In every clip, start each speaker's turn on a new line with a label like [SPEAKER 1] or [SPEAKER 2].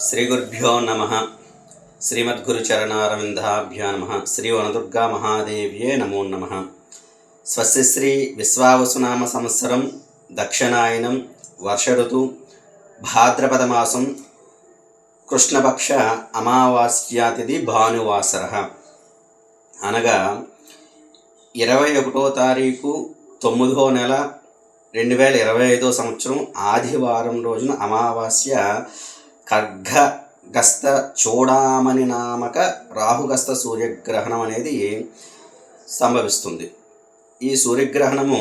[SPEAKER 1] శ్రీ గురుభ్యో నమ. శ్రీమద్గురుచరణారవిందాభ్యో నమ శ్రీ వనదుర్గా మహాదేవ్యే నమో నమ. స్వస్య శ్రీ విశ్వావసునామ సంవత్సరం దక్షిణాయనం వర్ష ఋతు భాద్రపదమాసం కృష్ణపక్ష అమావాస్యాతిథి భానువాసర. అనగా ఇరవై ఒకటో తారీఖు తొమ్మిదో నెల రెండు వేల ఇరవై ఐదో సంవత్సరం ఆదివారం రోజున అమావాస్య ఖర్గస్త చూడామణి నామక రాహుగస్త సూర్యగ్రహణం అనేది సంభవిస్తుంది. ఈ సూర్యగ్రహణము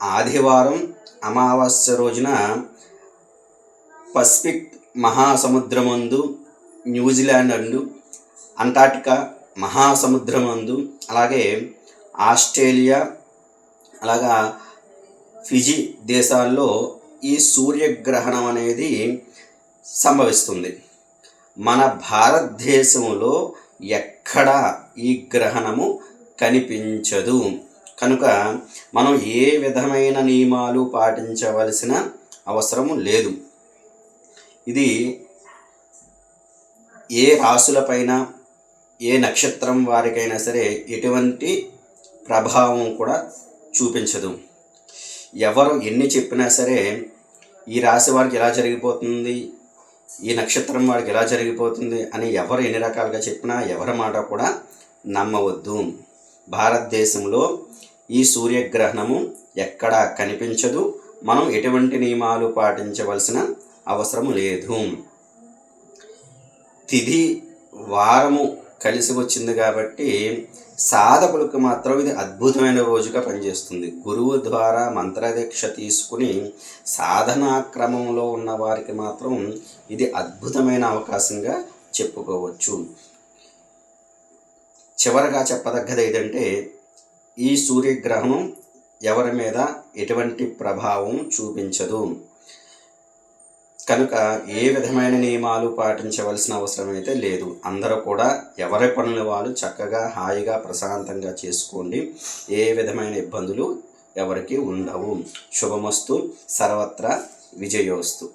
[SPEAKER 1] ఆదివారం అమావాస్య రోజున పసిఫిక్ మహాసముద్రమందు న్యూజిలాండ్ అండు అంటార్టికా మహాసముద్రమందు అలాగే ఆస్ట్రేలియా అలాగా ఫిజి దేశాల్లో ఈ సూర్యగ్రహణం అనేది సంభవిస్తుంది. మన భారతదేశంలో ఎక్కడ ఈ గ్రహణము కనిపించదు. కనుక మనం ఏ విధమైన నియమాలు పాటించవలసిన అవసరము లేదు. ఇది ఏ రాసులపైన ఏ నక్షత్రం వారికైనా సరే ఎటువంటి ప్రభావం కూడా చూపించదు. ఎవరు ఎన్ని చెప్పినా సరే ఈ రాశి వారికి ఎలా జరిగిపోతుంది? ఈ నక్షత్రం వారికి ఎలా జరిగిపోతుంది అని ఎవరు ఎన్ని రకాలుగా చెప్పినా ఎవరి మాట కూడా నమ్మవద్దు. భారతదేశంలో ఈ సూర్యగ్రహణము ఎక్కడా కనిపించదు. మనం ఎటువంటి నియమాలు పాటించవలసిన అవసరం లేదు. తిథి వారము కలిసి వచ్చింది కాబట్టి సాధకులకు మాత్రం ఇది అద్భుతమైన రోజుగా పనిచేస్తుంది. గురువు ద్వారా మంత్రదీక్ష తీసుకుని సాధనా క్రమంలో ఉన్న వారికి మాత్రం ఇది అద్భుతమైన అవకాశంగా చెప్పుకోవచ్చు. చివరగా చెప్పదగ్గది ఏంటంటే ఈ సూర్యగ్రహణం ఎవరి మీద ఎటువంటి ప్రభావం చూపించదు. కనుక ఏ విధమైన నియమాలు పాటించవలసిన అవసరం అయితే లేదు. అందరూ కూడా ఎవరి పనులు వాళ్ళు చక్కగా హాయిగా ప్రశాంతంగా చేసుకోండి. ఏ విధమైన ఇబ్బందులు ఎవరికి ఉండవు. శుభమస్తు. సర్వత్రా విజయోస్తు.